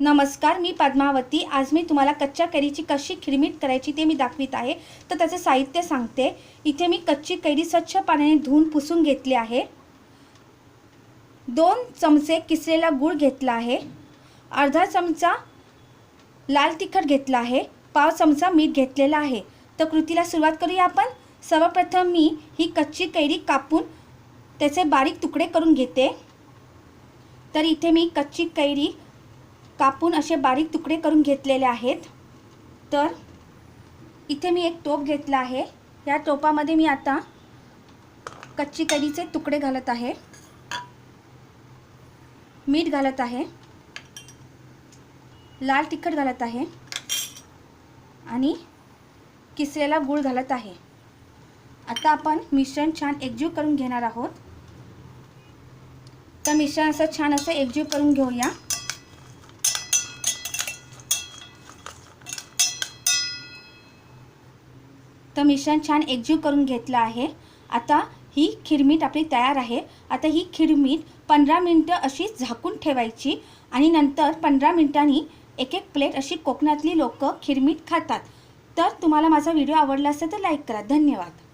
नमस्कार मी पद्मावती. आज मी तुम्हाला कच्च्या कैरीची कशी खिरमीट करायची ते मी दाखवित आहे. तर त्याचं साहित्य सांगते. इथे मी कच्ची कैरी स्वच्छ पाण्याने धुवून पुसून घेतली आहे. दोन चमचे किसलेला गूळ घेतला आहे. अर्धा चमचा लाल तिखट घेतला आहे. पाव चमचा मीठ घेतलेला आहे. तर कृतीला सुरुवात करूया आपण. सर्वप्रथम मी ही कच्ची कैरी कापून त्याचे बारीक तुकडे करून घेते. तर इथे मी कच्ची कैरी कापून असे बारीक तुकडे करून घेतलेले आहेत. तर इथे मी एक टोप घेतला आहे. या टोपामध्ये मी आता कच्ची कैरीचे तुकडे घालत आहे. मीठ घालत आहे. लाल तिखट घालत आहे. आणि किसलेला गूळ घालत आहे. आता आपण मिश्रण छान एकजीव करून घेणार आहोत. तर मिश्रण असं छान असं एकजीव करून घेऊया. तर मिश्रण छान एकजीव करून घेतलं आहे. आता ही खिरमीट आपली तयार आहे. आता ही खिरमीट पंधरा मिनटं अशी झाकून ठेवायची आणि नंतर पंधरा मिनटांनी एक एक प्लेट अशी कोकणातली लोकं खिरमीट खातात. तर तुम्हाला माझा व्हिडिओ आवडला असेल तर लाईक करा. धन्यवाद.